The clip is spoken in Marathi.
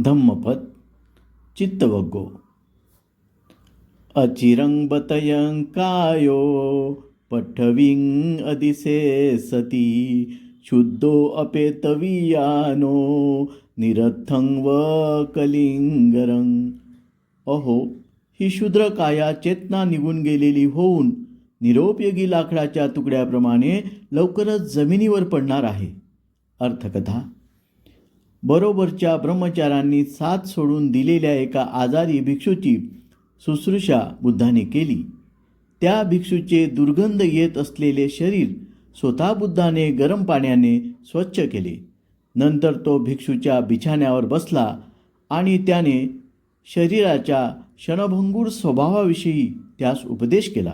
धम्मपद चित्तवग्गो। अचिरंबतयं कायो पठविं अदिसे सती शुद्धो अपेतवीयानो निरथं व कलिंगरं। अहो ही शूद्र काया चेतना निघून गेलेली होऊन निरोपयोगी लाकडाच्या तुकड्याप्रमाणे लवकरच जमिनीवर पडणार आहे. अर्थकथा बरोबरच्या ब्रह्मचारांनी साथ सोडून दिलेल्या एका आजारी भिक्षूची शुश्रूषा बुद्धाने केली. त्या भिक्षूचे दुर्गंध येत असलेले शरीर स्वतः बुद्धाने गरम पाण्याने स्वच्छ केले. नंतर तो भिक्षूच्या बिछाण्यावर बसला आणि त्याने शरीराच्या क्षणभंगूर स्वभावाविषयी त्यास उपदेश केला.